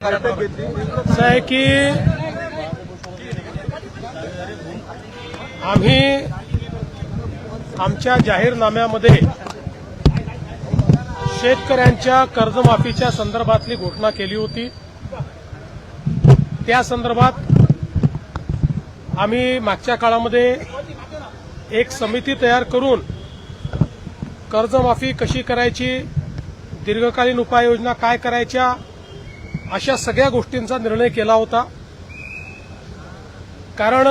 असं आहे की आम्ही आमच्या जाहीरनाम्यामध्ये शेतकऱ्यांच्या कर्जमाफीच्या संदर्भातली घोषणा केली होती. त्या संदर्भात आम्ही मागच्या काळामध्ये एक समिती तयार करून कर्जमाफी कशी करायची दीर्घकालीन उपाययोजना काय करायच्या अशा सगळ्या गोष्टींचा निर्णय केला होता. कारण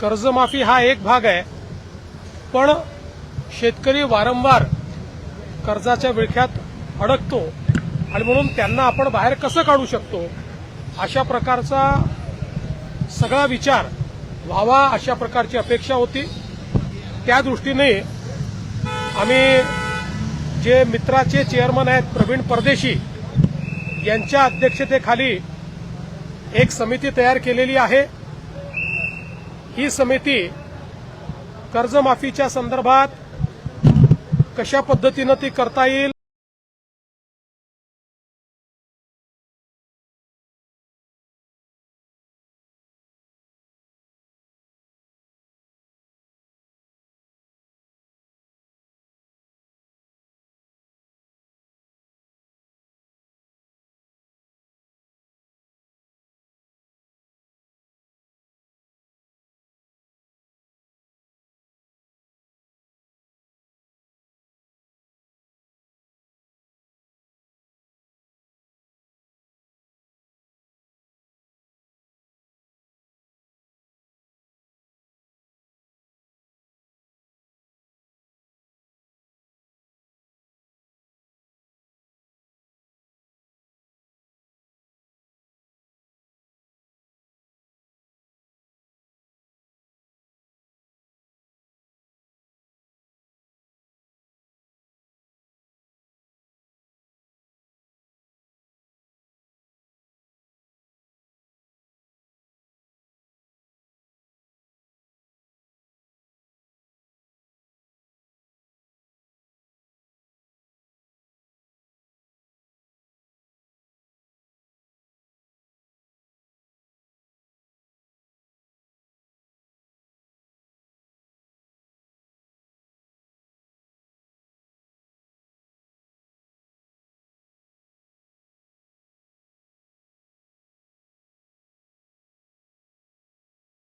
कर्जमाफी हा एक भाग आहे. पण शेतकरी वारंवार कर्जाच्या विळख्यात अडकतो आणि म्हणून त्यांना आपण बाहेर कसं काढू शकतो? अशा प्रकारचा सगळा विचार व्हावा अशा प्रकारची अपेक्षा होती. त्या दृष्टीने आम्ही जे मित्राचे चेअरमन आहेत प्रवीण परदेशी यांच्या अध्यक्षतेखाली एक समिती तयार केलेली आहे. ही समिती कर्जमाफीच्या संदर्भात कशा पद्धतीनं ती करता येईल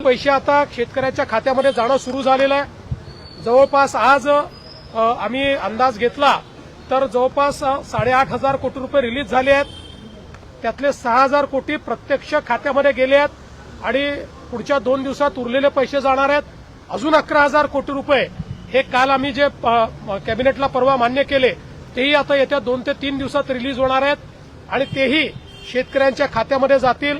पैसे आता शेतकऱ्याच्या खात्यामध्ये जाणं सुरू झालेलं आहे. जवळपास आज आम्ही अंदाज घेतला तर जवळपास साडेआठ हजार कोटी रुपये रिलीज झाले आहेत. त्यातले सहा हजार कोटी प्रत्यक्ष खात्यामध्ये गेले आहेत आणि पुढच्या दोन दिवसात उरलेले पैसे जाणार आहेत. अजून अकरा हजार कोटी रुपये हे काल आम्ही जे कॅबिनेटला परवा मान्य केले तेही आता येत्या दोन ते तीन दिवसात रिलीज होणार आहेत आणि तेही शेतकऱ्यांच्या खात्यामध्ये जातील.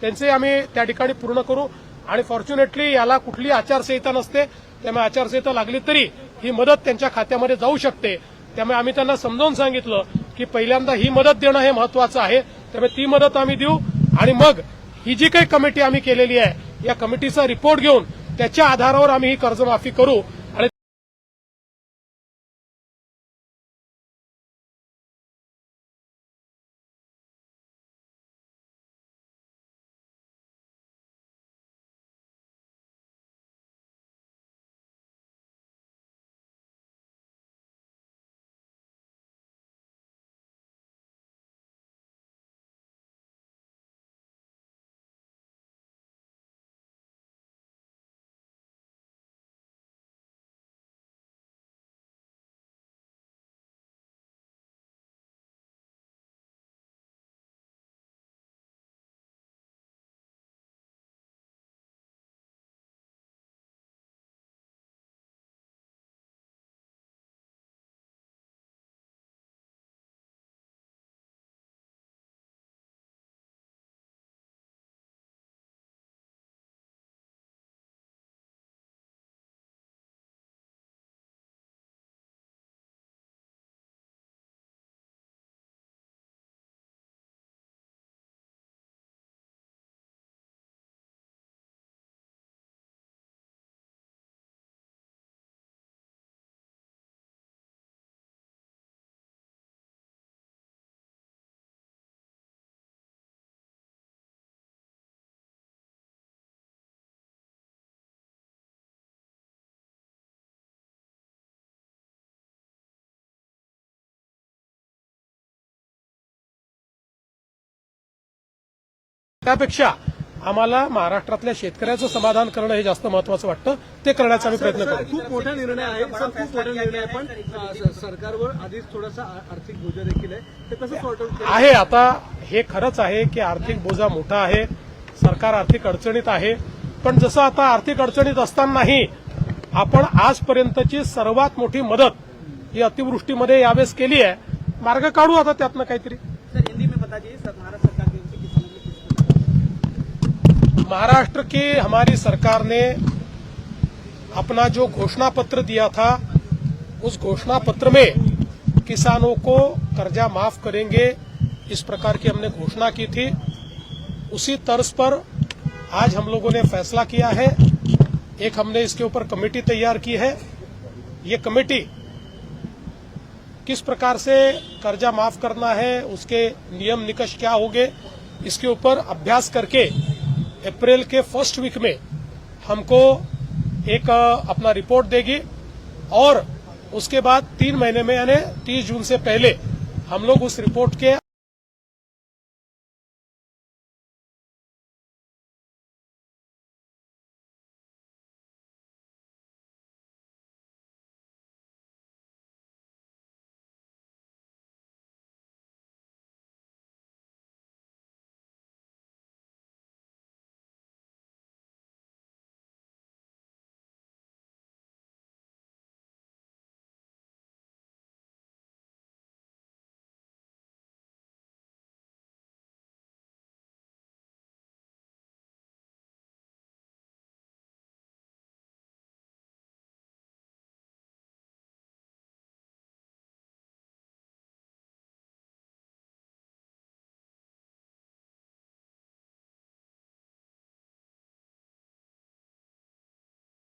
त्यांचेही आम्ही त्या ठिकाणी पूर्ण करू. आणि फॉर्च्युनेटली याला कुठली आचारसंहिता नसते. त्यामुळे आचारसंहिता लागली तरी ही मदत त्यांच्या खात्यामध्ये जाऊ शकते. त्यामुळे आम्ही त्यांना समजावून सांगितलं की पहिल्यांदा ही मदत देणं हे महत्वाचं आहे. त्यामुळे ती मदत आम्ही देऊ. आणि मग ही जी काही कमिटी आम्ही केलेली आहे या कमिटीचा रिपोर्ट घेऊन त्याच्या आधारावर आम्ही ही कर्जमाफी करू. त्यापेक्षा आम्हाला महाराष्ट्रातल्या शेतकऱ्याचं समाधान करणं हे जास्त महत्वाचं वाटतं. ते करण्याचा आम्ही प्रयत्न सर, करू. खूप मोठा निर्णय आहे. सर खूप मोठा निर्णय आहे पण सरकारवर आधीच थोडासा आर्थिक बोजा देखील आहे. ते कसं सॉर्ट आउट केलं आहे आता हे खरंच आहे की आर्थिक बोजा मोठा आहे. सरकार आर्थिक अडचणीत आहे. पण जसं आता आर्थिक अडचणीत असतानाही आपण आजपर्यंतची सर्वात मोठी मदत ही अतिवृष्टीमध्ये यावेळेस केली आहे. मार्ग काढू आता त्यातनं काहीतरी. सर हिंदी में बता दीजिए सर भारत महाराष्ट्र की हमारी सरकार ने अपना जो घोषणा पत्र दिया था, उस घोषणा पत्र में किसानों को कर्जा माफ़ करेंगे, इस प्रकार की हमने घोषणा की थी। उसी तर्ज पर आज हम लोगों ने फैसला किया है। एक हमने इसके ऊपर कमेटी तैयार की है। ये कमेटी किस प्रकार से कर्जा माफ़ करना है, उसके नियम निकष क्या होंगे, इसके ऊपर अभ्यास करके अप्रैल के फ़र्स्ट वीक में हमको एक अपना रिपोर्ट देगी और उसके बाद तीन महीने में, यानी तीस जून से पहले हम लोग उस रिपोर्ट के